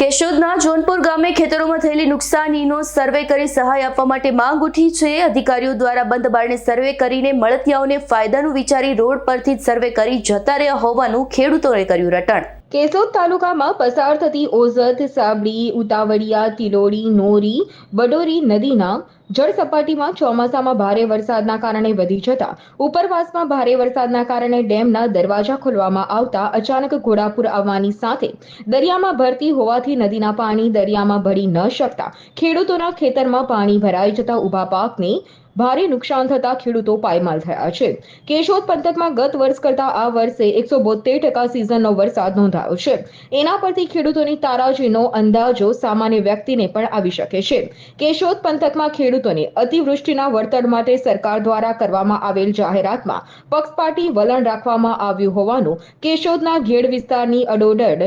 કેશોદના જોનપુર ગામે ખેતરોમાં થયેલી નુકસાનીનો સર્વે કરી સહાય આપવા માટે માંગ ઉઠી છે. અધિકારીઓ દ્વારા બંધ બારણે સર્વે કરીને મળતિયાઓને ફાયદાનું વિચારી રોડ પરથી જ સર્વે કરી જતા રહ્યા હોવાનું ખેડૂતોએ કર્યું રટણ. કેશોદ તાલુકામાં પસાર થતી ઓઝત, સાબડી, ઉતાવળિયા તિલોડી નોરી, બડોરી નદીના જળ સપાટીમાં ચોમાસામાં ભારે વરસાદના કારણે વધી જતા ઉપરવાસમાં ભારે વરસાદના કારણે ડેમના દરવાજા ખોલવામાં આવતા અચાનક ઘોડાપુર આવવાની સાથે દરિયામાં ભરતી હોવાથી નદીના પાણી દરિયામાં ભળી ન શકતા ખેડૂતોના ખેતરમાં પાણી ભરાઈ જતા ઊભા પાકને ભારે નુકસાન થતા ખેડૂતો પાયમાલ થયા છે. કેશોદ પંથકમાં ગત વર્ષ કરતા આ વર્ષે એકસો બોતેર ટકા સિઝનનો વરસાદ નોંધાયો છે. એના પરથી ખેડૂતોની તારાજીનો અંદાજો સામાન્ય વ્યક્તિને પણ આવી શકે છે. કેશોદ પંથકમાં ખેડૂતોને અતિવૃષ્ટિના વળતર માટે સરકાર દ્વારા કરવામાં આવેલ જાહેરાતમાં પક્ષપાતી વલણ રાખવામાં આવ્યું હોવાનું કેશોદના ઘેડ વિસ્તારની અડોડડ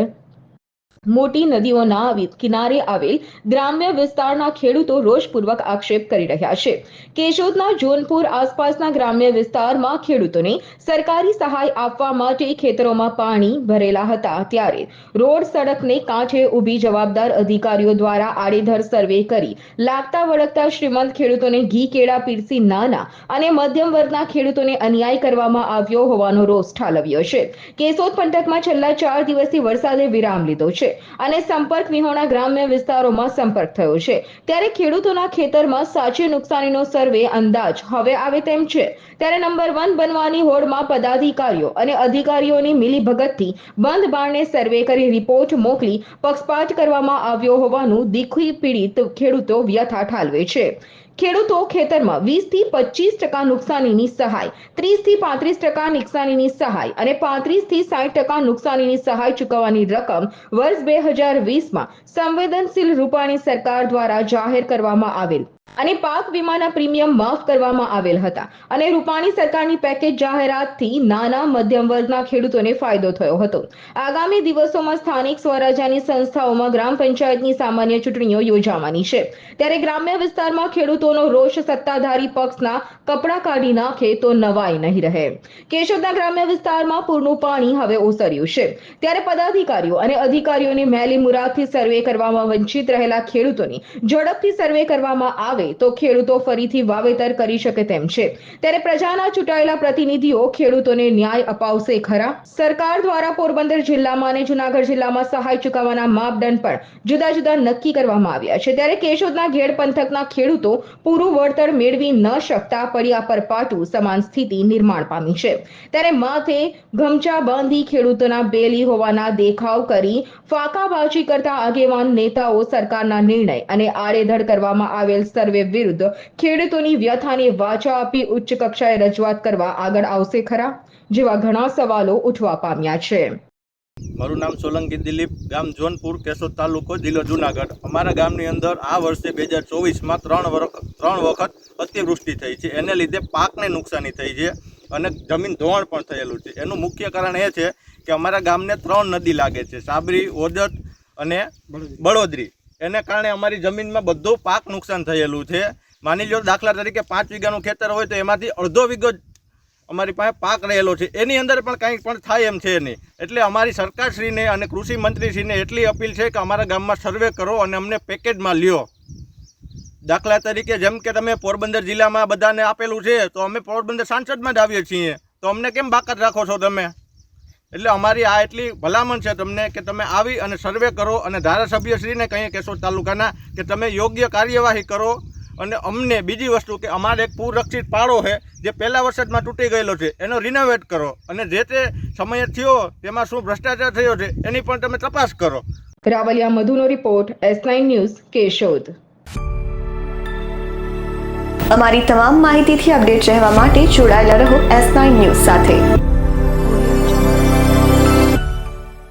મોટી નદીઓના કિનારે આવેલ ગ્રામ્ય વિસ્તારના ખેડૂતો રોષપૂર્વક આક્ષેપ કરી રહ્યા છે. કેશોદના જોનપુર આસપાસના ગ્રામ્ય વિસ્તારમાં ખેડૂતોને સરકારી સહાય આપવા માટે ખેતરોમાં પાણી ભરેલા હતા ત્યારે રોડ સડકને કાંઠે ઊભી જવાબદાર અધિકારીઓ દ્વારા આડેધર સર્વે કરી લાગતા વળગતા શ્રીમંત ખેડૂતોને ઘી, કેળા, પીરસી, નાના અને મધ્યમ વર્ગના ખેડૂતોને અન્યાય કરવામાં આવ્યો હોવાનો રોષ ઠાલવ્યો છે. કેશોદ પંથકમાં છેલ્લા ચાર દિવસથી વરસાદે વિરામ લીધો છે. અને સંપર્ક વિહોણા ગ્રામ્ય વિસ્તારોમાં સંપર્ક થયો છે. ત્યારે ખેડૂતોના ખેતરમાં સાચી નુકસાનીનો સર્વે અંદાજ હવે આવે તેમ છે. ત્યારે નંબર વન બનવાની હોડમાં પદાધિકારીઓ અને અધિકારીઓની મિલીભગતથી બંધ બારણે સર્વે કરી રિપોર્ટ મોકલી પક્ષપાત કરવામાં આવ્યો હોવાનું દીખી પીડિત ખેડૂતો વ્યથા ઠાલવે છે. ખેડૂતો ખેતરમાં વીસથી પચીસ ટકા નુકસાનીની સહાય ત્રીસથી પાંત્રીસ ટકા નુકસાનીની સહાય અને પાંત્રીસથી સાઠ ટકા નુકસાનીની સહાય ચૂકવવાની રકમ વર્ષ બે હજાર વીસમાં સંવેદનશીલ રૂપાણી સરકાર દ્વારા જાહેર કરવામાં આવેલ. અને પાક વીમાના પ્રીમિયમ માફ કરવામાં આવેલ હતા. અને રૂપાણી સરકારની પેકેજ જાહેરાતથી નાના, મધ્યમ વર્ગના ખેડૂતોને ફાયદો થયો હતો. આગામી દિવસોમાં સ્થાનિક સ્વરાજ્યની સંસ્થાઓમાં ગ્રામ પંચાયતની સામાન્ય ચૂંટણીઓ યોજાવાની છે. ત્યારે ગ્રામ્ય વિસ્તારમાં ખેડૂતોનો રોષ સત્તાધારી પક્ષના કપડા કાઢી નાખે તો નવાઈ નહીં રહે. કેશોદના ગ્રામ્ય વિસ્તારમાં પૂરનું પાણી હવે ઓસર્યું છે. ત્યારે પદાધિકારીઓ અને અધિકારીઓની મહેલી મુરાદથી સર્વે કરવામાં વંચિત રહેલા ખેડૂતોની ઝડપથી સર્વે કરવામાં આવે તો ખેડૂતો ફરીથી વાવેતર કરી શકે તેમ છે. ત્યારે પ્રજાના ચૂંટાયેલા પ્રતિનિધિઓ ખેડૂતોને ન્યાય અપાવશે ખરા? સરકાર દ્વારા પોરબંદર જિલ્લામાં અને જુનાગઢ જિલ્લામાં સહાય ચૂકવવાના માપદંડ પણ જુદા જુદા નક્કી કરવામાં આવ્યા છે. ત્યારે કેશોદના ઘેડ પંથકના ખેડૂતો પૂરું વળતર મેળવી ન શકતા પડ્યા પર પાટું સમાન સ્થિતિ નિર્માણ પામી છે. ત્યારે માથે ગમચા બાંધી ખેડૂતોના બેલી હોવાના દેખાવ કરી ફાંકાબાજી કરતા આગેવાન નેતાઓ સરકારના નિર્ણય અને આડેધડ કરવામાં આવેલ સર્વે વિરુદ્ધ ખેડૂતોની વ્યથાને વાચા આપી ઉચ્ચ કક્ષાએ રજૂઆત કરવા આગળ આવશે ખરા, જેવા ઘણા સવાલો ઉઠવા પામ્યા છે. મારું નામ સોલંકી દિલીપ, ગામ જોનપુર, કેશોદ તાલુકો, જિલ્લો જુનાગઢ. અમારા ગામની અંદર આ વર્ષે બે હજાર ચોવીસમાં ત્રણ વર, ત્રણ વખત અતિવૃષ્ટિ થઈ છે. એને લીધે પાકને નુકસાની થઈ છે અને જમીન ધોવાણ પણ થયેલું છે. એનું મુખ્ય કારણ એ છે કે અમારા ગામને ત્રણ નદી લાગે છે. સાબરી ઓજત અને બળોદરી. એને કારણે અમારી જમીનમાં બધું પાક નુકસાન થયેલું છે. માની લો દાખલા તરીકે પાંચ વીઘાનું ખેતર હોય તો એમાંથી અડધો વીઘો અમારી પાસે પાક રહેલો છે. એની અંદર પણ કંઈ પણ થાય એમ છે નહીં. એટલે અમારી સરકારશ્રીને અને કૃષિ મંત્રીશ્રીને એટલી અપીલ છે કે અમારા ગામમાં સર્વે કરો અને અમને પેકેજમાં લ્યો. દાખલા તરીકે જેમ કે તમે પોરબંદર જિલ્લામાં બધાને આપેલું છે, તો અમે પોરબંદર સાંસદમાં જ આવીએ છીએ. તો અમને કેમ બાકાત રાખો છો તમે? એટલે અમારી આ એટલી ભલામણ છે તમને કે તમે આવી અને સર્વે કરો અને ધારાસભ્યશ્રીને કહીએ કેશોદ તાલુકાના કે તમે યોગ્ય કાર્યવાહી કરો અને અમને બીજી વસ્તુ કે અમારે એક પૂરરક્ષિત પાડો છે જે પહેલા વરસાદમાં તૂટી ગયેલો છે એનો રિનોવેટ કરો અને જે તે સમયે થયો તેમાં શું ભ્રષ્ટાચાર થયો છે એની પણ તમે તપાસ કરો. Ravaliya મધુનો report S nine news Keshod. અમારી તમામ માહિતીથી અપડેટ રહેવા માટે જોડાયેલા રહો એસ નાઇન ન્યૂઝ સાથે.